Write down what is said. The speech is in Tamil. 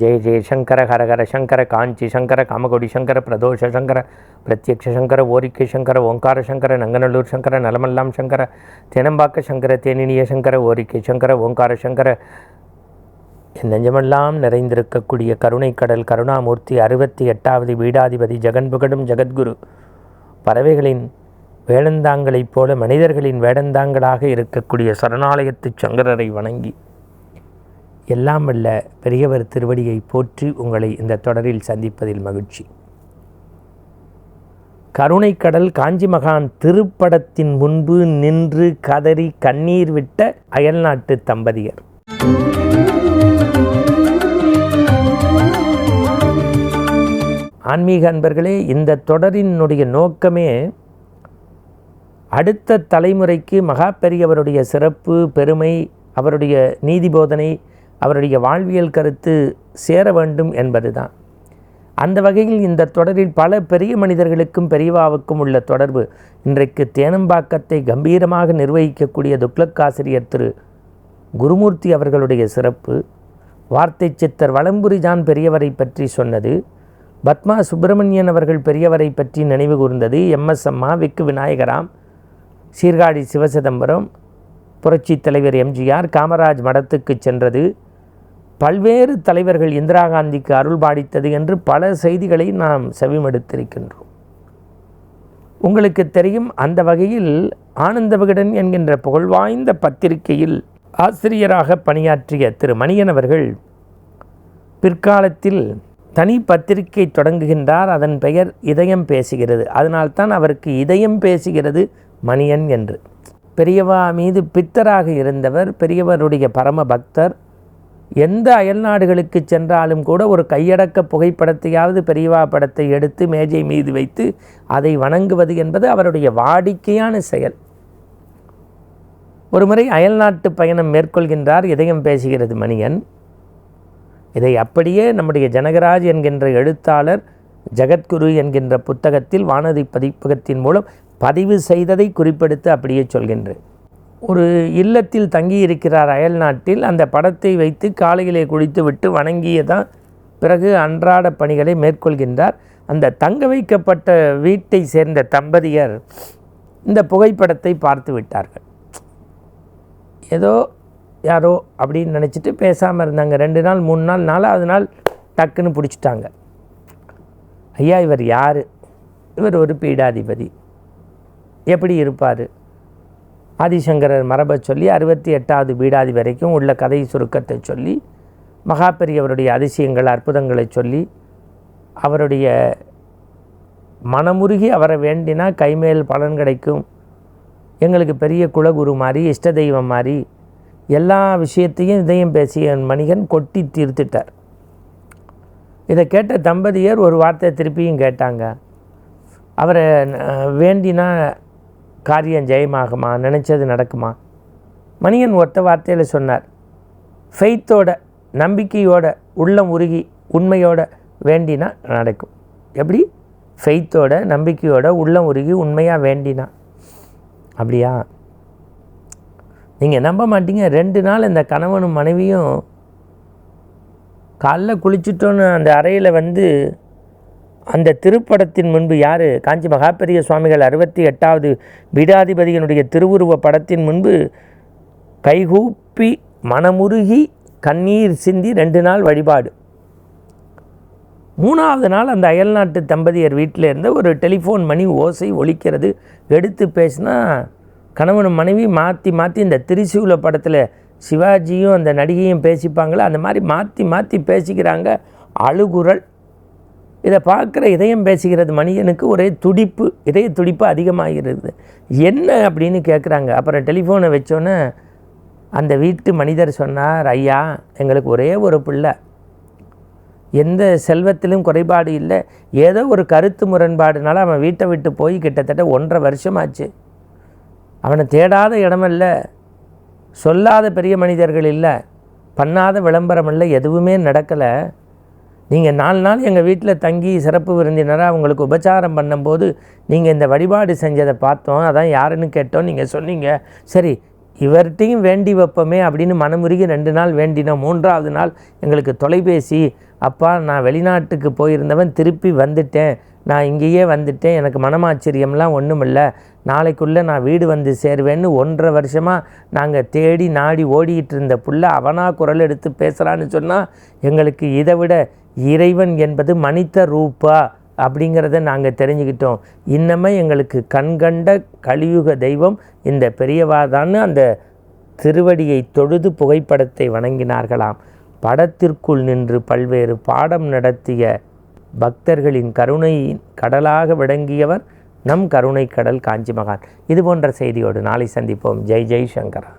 ஜெய ஜெய சங்கர ஹரஹர சங்கர காஞ்சி சங்கர காமகோடி சங்கர பிரதோஷ சங்கர பிரத்யக்ஷ சங்கர ஓரிக்கை சங்கர ஓங்கார சங்கர நங்கநல்லூர் சங்கர நலமல்லாம் சங்கர தெனம்பாக்க சங்கர தேனினிய சங்கர ஓரிக்கை சங்கர ஓங்கார சங்கர. என் நெஞ்சமெல்லாம் நிறைந்திருக்கக்கூடிய கருணைக்கடல் கருணாமூர்த்தி அறுபத்தி எட்டாவது வீடாதிபதி ஜெகன்புகடும் ஜெகத்குரு. பறவைகளின் வேடந்தாங்களைப் போல மனிதர்களின் வேடந்தாங்களாக இருக்கக்கூடிய சரணாலயத்து சங்கரரை வணங்கி எல்லாம் வல்ல பெரியவர் திருவடியை போற்றி உங்களை இந்த தொடரில் சந்திப்பதில் மகிழ்ச்சி. கருணைக்கடல் காஞ்சி மகான் திருப்படத்தின் முன்பு நின்று கதறி கண்ணீர் விட்ட அயல்நாட்டு தம்பதியர். ஆன்மீக அன்பர்களே இந்த தொடரினுடைய நோக்கமே அடுத்த தலைமுறைக்கு மகா பெரியவருடைய சிறப்பு பெருமை அவருடைய நீதி போதனை அவருடைய வாழ்வியல் கருத்து சேர வேண்டும் என்பதுதான். அந்த வகையில் இந்த தொடரில் பல பெரிய மனிதர்களுக்கும் பெரியவாவுக்கும் உள்ள தொடர்பு இன்றைக்கு தேனம்பாக்கத்தை கம்பீரமாக நிர்வகிக்கக்கூடிய துக்ளக்காசிரியர் திரு. குருமூர்த்தி அவர்களுடைய சிறப்பு. வார்த்தை சித்தர் வளம்புரிஜான் பெரியவரை பற்றி சொன்னது. பத்மா சுப்பிரமணியன் அவர்கள் பெரியவரை பற்றி நினைவு கூர்ந்தது. எம்எஸ் அம்மா விக்கு விநாயகராம் சீர்காழி சிவசிதம்பரம் புரட்சி தலைவர் எம்ஜிஆர் காமராஜ் மடத்துக்கு சென்றது. பல்வேறு தலைவர்கள் இந்திரா காந்திக்கு அருள் பாடித்தது என்று பல செய்திகளை நாம் செவிமடுத்திருக்கின்றோம். உங்களுக்கு தெரியும் அந்த வகையில் ஆனந்த விகடன் என்கின்ற புகழ்வாய்ந்த பத்திரிகையில் ஆசிரியராக பணியாற்றிய திரு. மணியன் அவர்கள் பிற்காலத்தில் தனி பத்திரிகை தொடங்குகின்றார் அதன் பெயர் இதயம் பேசுகிறது. அதனால்தான் அவருக்கு இதயம் பேசுகிறது மணியன் என்று. பெரியவா மீது பித்தராக இருந்தவர் பெரியவருடைய பரம பக்தர் எந்த அயல்நாடுகளுக்கு சென்றாலும் கூட ஒரு கையடக்க புகைப்படத்தையாவது பெரியவா படத்தை எடுத்து மேஜை மீது வைத்து அதை வணங்குவது என்பது அவருடைய வாடிக்கையான செயல். ஒருமுறை அயல்நாட்டு பயணம் மேற்கொள்கின்றார் இதயம் பேசுகிறது மணியன். இதை அப்படியே நம்முடைய ஜனகராஜ் என்கின்ற எழுத்தாளர் ஜெகத்குரு என்கின்ற புத்தகத்தில் வானதி பதிப்பகத்தின் மூலம் பதிவு செய்ததை குறிப்பெடுத்து அப்படியே சொல்கின்றேன். ஒரு இல்லத்தில் தங்கியிருக்கிறார் அயல்நாட்டில் அந்த படத்தை வைத்து காலையிலே குளித்துவிட்டு வணங்கியதான் பிறகு அன்றாட பணிகளை மேற்கொள்கின்றார். அந்த தங்க வைக்கப்பட்ட வீட்டை சேர்ந்த தம்பதியர் இந்த புகைப்படத்தை பார்த்து விட்டார்கள். ஏதோ யாரோ அப்படின்னு நினச்சிட்டு பேசாமல் இருந்தாங்க. ரெண்டு நாள் மூணு நாள் நாலாவது நாள் டக்குன்னு பிடிச்சிட்டாங்க. ஐயா இவர் யார்? இவர் ஒரு பீடாதிபதி. எப்படி இருப்பார்? ஆதிசங்கரர் மரபை சொல்லி அறுபத்தி எட்டாவது பீடாதி வரைக்கும் உள்ள கதை சுருக்கத்தை சொல்லி மகாபெரியவருடைய அதிசயங்கள் அற்புதங்களை சொல்லி அவருடைய மனமுருகி அவரை வேண்டினா கைமேல் பலன் கிடைக்கும். எங்களுக்கு பெரிய குலகுரு மாதிரி இஷ்ட தெய்வம் மாதிரி எல்லா விஷயத்தையும் இதயம் பேசிய மணிகன் கொட்டி தீர்த்துட்டார். இதை கேட்ட தம்பதியர் ஒரு வார்த்தை திருப்பியும் கேட்டாங்க. அவரை வேண்டினா காரியம் ஜெயமாகுமா? நினச்சது நடக்குமா? மணியன் ஒத்த வார்த்தையில் சொன்னார். ஃபெய்த்தோட நம்பிக்கையோட உள்ளம் உருகி உண்மையோட வேண்டினா நடக்கும். எப்படி? ஃபெய்த்தோட நம்பிக்கையோட உள்ளம் உருகி உண்மையாக வேண்டினா. அப்படியா? நீங்கள் நம்ப மாட்டீங்க. ரெண்டு நாள் இந்த கணவனும் மனைவியும் காலைல குளிச்சுட்டோன்னு அந்த அறையில் வந்து அந்த திருப்படத்தின் முன்பு யார்? காஞ்சி மகாபெரிய சுவாமிகள் அறுபத்தி எட்டாவது பீடாதிபதியினுடைய திருவுருவ படத்தின் முன்பு கைகூப்பி மனமுருகி கண்ணீர் சிந்தி ரெண்டு நாள் வழிபாடு. மூணாவது நாள் அந்த அயல்நாட்டு தம்பதியர் வீட்டில் இருந்த ஒரு டெலிஃபோன் மணி ஓசை ஒழிக்கிறது எடுத்து பேசினா கணவனும் மனைவி மாற்றி மாற்றி இந்த திரிசூல படத்தில் சிவாஜியும் அந்த நடிகையும் பேசிப்பாங்களே? அந்த மாதிரி மாற்றி மாற்றி பேசிக்கிறாங்க அழுகுரல். இதை பார்க்குற இதயம் பேசுகிறது மனிதனுக்கு ஒரே துடிப்பு இதய துடிப்பு அதிகமாகிறது. என்ன அப்படின்னு கேட்குறாங்க அப்புறம் டெலிஃபோனை வச்சோன்னே அந்த வீட்டு மனிதர் சொன்னார் ஐயா எங்களுக்கு ஒரே ஒரு பிள்ளை. எந்த செல்வத்திலும் குறைபாடு இல்லை. ஏதோ ஒரு கருத்து முரண்பாடுனால அவன் வீட்டை விட்டு போய் கிட்டத்தட்ட ஒன்றரை வருஷமாச்சு. அவனை தேடாத இடமல்ல. சொல்லாத பெரிய மனிதர்கள் இல்லை. பண்ணாத விளம்பரம் இல்லை. எதுவுமே நடக்கலை. நீங்கள் நாலு நாள் எங்கள் வீட்டில் தங்கி சிறப்பு விருந்தினராக உங்களுக்கு உபச்சாரம் பண்ணும்போது நீங்கள் இந்த வழிபாடு செஞ்சதை பார்த்தோம். அதான் யாருன்னு கேட்டோம். நீங்கள் சொன்னீங்க. சரி இவர்கிட்டையும் வேண்டி வைப்போமே அப்படின்னு மனமுருகி ரெண்டு நாள் வேண்டினோம். மூன்றாவது நாள் எங்களுக்கு தொலைபேசி. அப்பா நான் வெளிநாட்டுக்கு போயிருந்தவன் திருப்பி வந்துட்டேன். நான் இங்கேயே வந்துட்டேன். எனக்கு மனமாச்சரியம்லாம் ஒன்றும் இல்லை நாளைக்குள்ளே நான் வீடு வந்து சேருவேன்னு ஒன்றரை வருஷமாக நாங்கள் தேடி நாடி ஓடிக்கிட்டு இருந்த புள்ள அவனாக குரல் எடுத்து பேசுகிறான்னு சொன்னால் எங்களுக்கு இதை விட இறைவன் என்பது மனித ரூபா அப்படிங்கிறத நாங்கள் தெரிஞ்சுக்கிட்டோம். இன்னமே எங்களுக்கு கண்கண்ட கலியுக தெய்வம் இந்த பெரியவாதான்னு அந்த திருவடியை தொழுது புகைப்படத்தை வணங்கினார்களாம். படத்திற்குள் நின்று பல்வேறு பாடம் நடத்திய பக்தர்களின் கருணையின் கடலாக விளங்கியவர் நம் கருணை கடல் காஞ்சி மகான் இது போன்ற செய்தியோடு நாளை சந்திப்போம். ஜெய் ஜெய் சங்கரா.